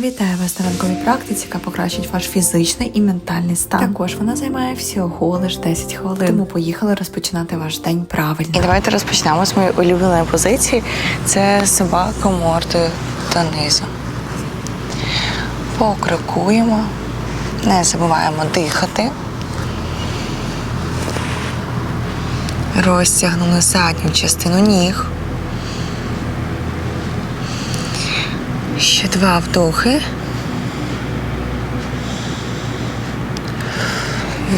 Вітаю вас на ранковій практиці, яка покращить ваш фізичний і ментальний стан. Також вона займає всього лиш 10 хвилин. Тому поїхали розпочинати ваш день правильно. І давайте розпочнемо з моєї улюбленої позиції. Це собака мордою донизу. Покрикуємо, не забуваємо дихати. Розтягнули задню частину ніг. Ще два вдохи.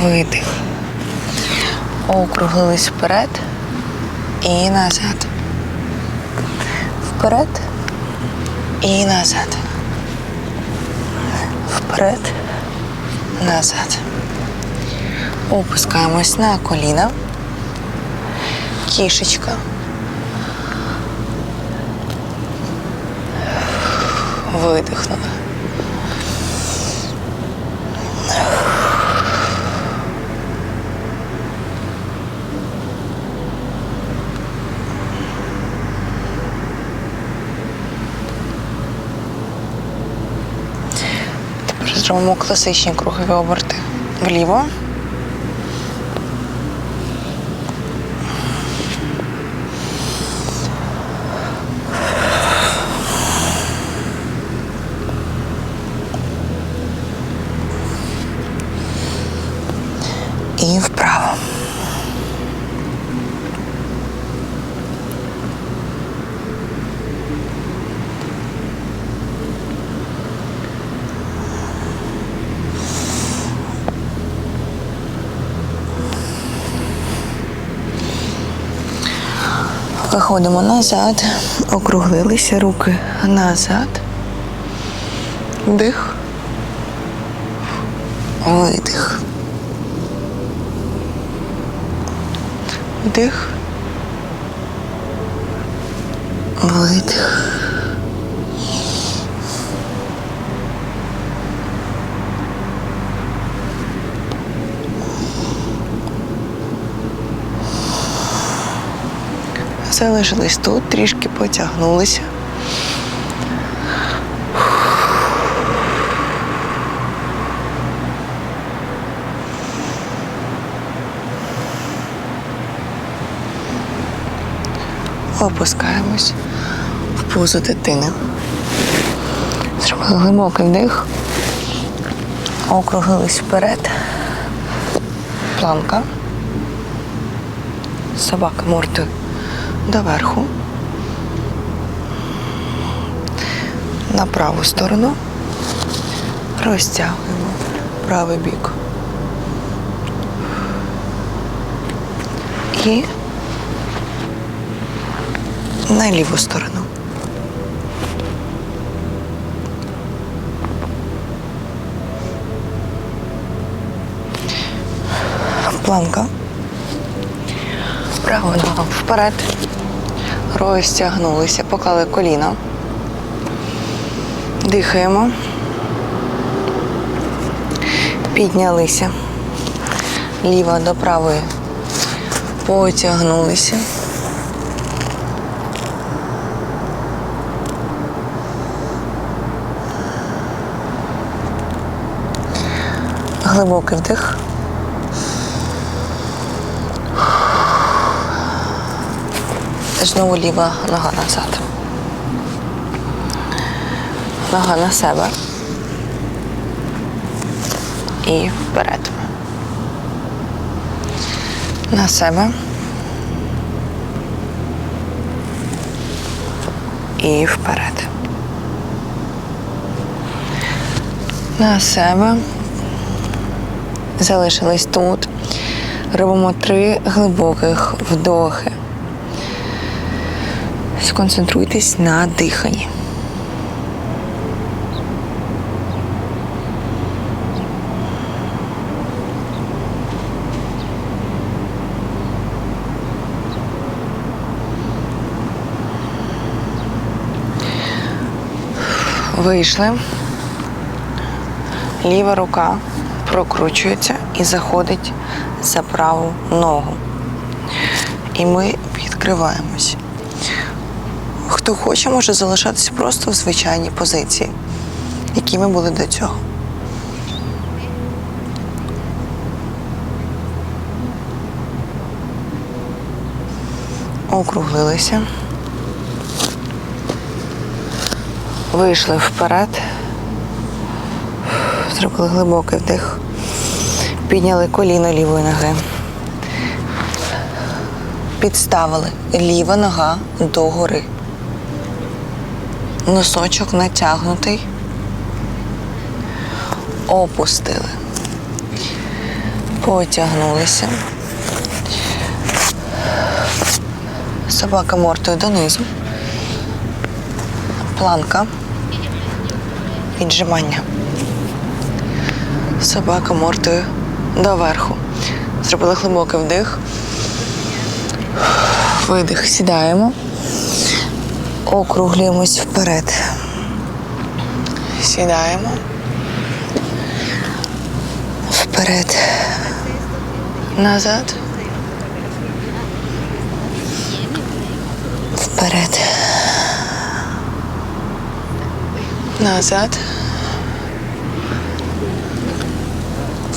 Видих. Округлились вперед і назад. Вперед і назад. Вперед, назад. Опускаємось на коліна. Кішечка. Видихнули. Тепер зробимо класичні кругові оберти. Вліво. І вправо. Виходимо назад, округлилися руки назад. Дих. Видих. Вдих. Видих. Залишились тут, трішки потягнулися. Опускаємось в позу дитини. Зробили глибокий вдих. Округлились вперед. Планка. Собака мордою доверху. На праву сторону. Розтягуємо правий бік. І на ліву сторону. Планка. Правою ногу вперед. Розтягнулися, поклали коліна. Дихаємо. Піднялися. Ліва до правої. Потягнулися. Глибокий вдих. Знову ліва нога назад. Нога на себе. І вперед. На себе. І вперед. На себе. Залишились тут. Робимо три глибоких вдохи. Сконцентруйтесь на диханні. Вийшли. Ліва рука прокручується і заходить за праву ногу. І ми відкриваємось. Хто хоче, може залишатися просто в звичайній позиції. які ми були до цього. Округлилися. Вийшли вперед. Зробили глибокий вдих. Підняли коліно лівої ноги. Підставили ліва нога догори. Носочок натягнутий. Опустили. Потягнулися. Собака мортою донизу. Планка. Віджимання. Собака мортою доверху. Зробили глибокий вдих. Видих. Сідаємо. Округлюємось вперед. Сідаємо. Вперед. Назад. Вперед. Назад.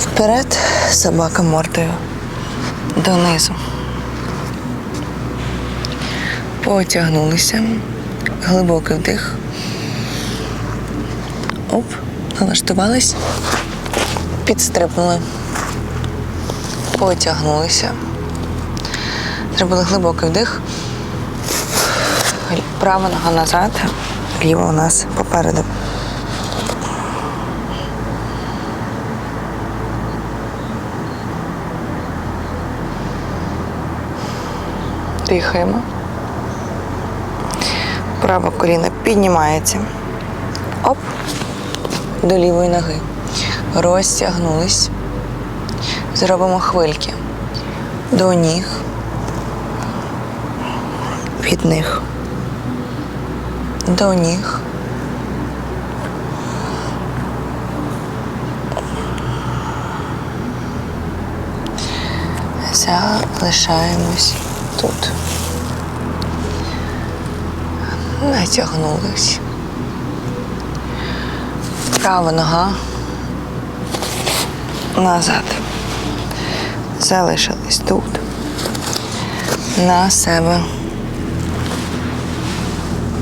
Вперед. Собака мордою. Донизу. Потягнулися. Глибокий вдих. Оп. Налаштувались. Підстрибнули. Потягнулися. Зробили глибокий вдих. Права нога назад, ліва у нас попереду. Дихаємо. Праве коліно піднімається. Оп. До лівої ноги. Розтягнулись. Зробимо хвильки. До ніг. Від них. До ніг. Залишаємось тут. Натягнулись. Права нога. Назад. Залишились тут. На себе.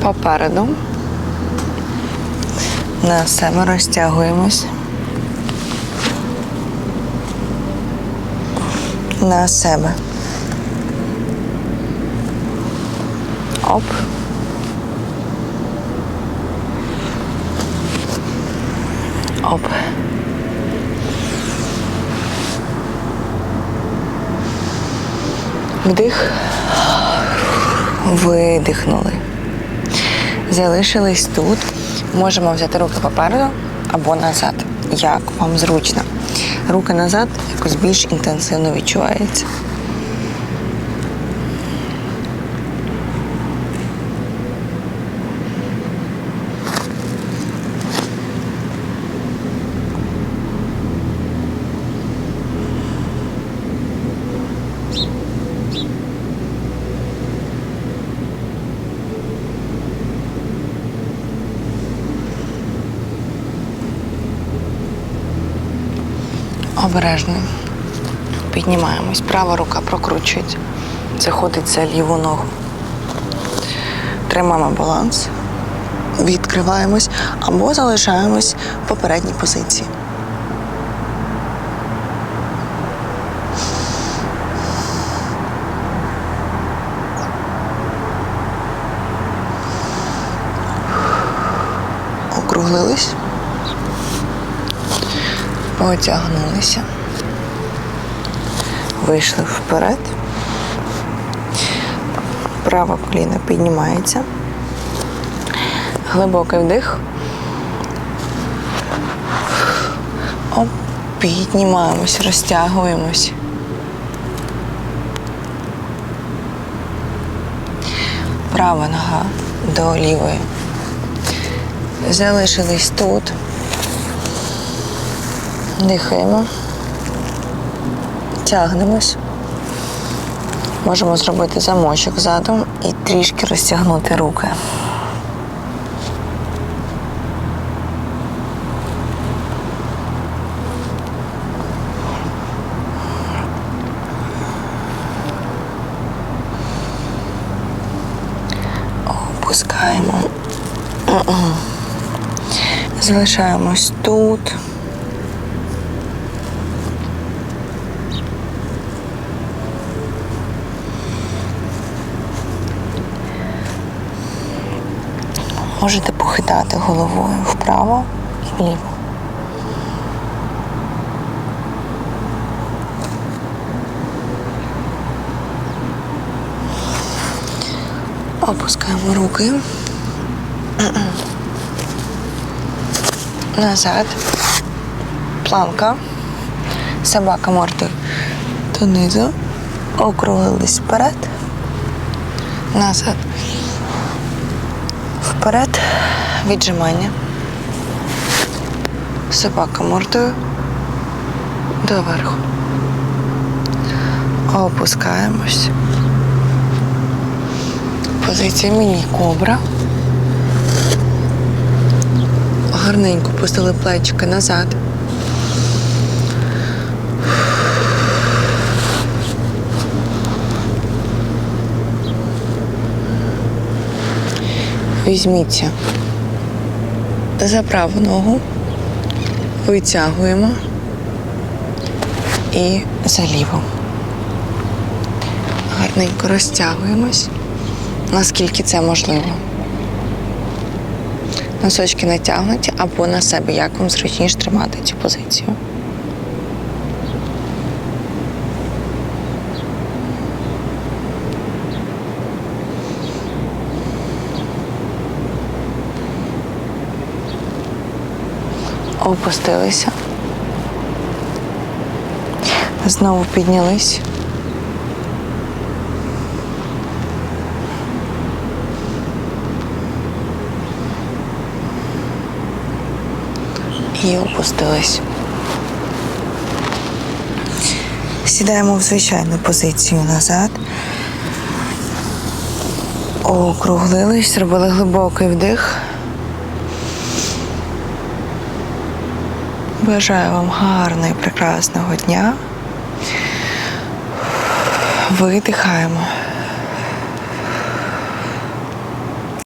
Попереду. На себе розтягуємось. На себе. Оп. Оп. Вдих. Видихнули. Залишились тут. Можемо взяти руки попереду або назад. Як вам зручно. Руки назад якось більш інтенсивно відчувається. Обережно. Піднімаємось. Права рука прокручується. Заходить за ліву ногу. Тримаємо баланс. Відкриваємось або залишаємось в попередній позиції. Округлились. Потягнулися. Вийшли вперед. Праве коліно піднімається. Глибокий вдих. Оп, піднімаємось, розтягуємось. Права нога до лівої. Залишились тут. Дихаємо. Тягнемось. Можемо зробити замочок задом і трішки розтягнути руки. Опускаємо. Залишаємось тут. Можете похитати головою вправо і вліво. Опускаємо руки. Назад. Планка. Собака мордою донизу. Округлились вперед. Назад. Вперед. Віджимання. Собака мордою. Доверху. Опускаємось. Позиція міні-кобра. Гарненько пустили плечики назад. Візьміться за праву ногу, витягуємо і за ліву. Гарненько розтягуємось, наскільки це можливо. Носочки натягнуті або на себе, як вам зручніше тримати цю позицію. Опустилися. Знову піднялись. І опустились. Сідаємо в звичайну позицію назад. Округлились, зробили глибокий вдих. Бажаю вам гарного і прекрасного дня. Видихаємо.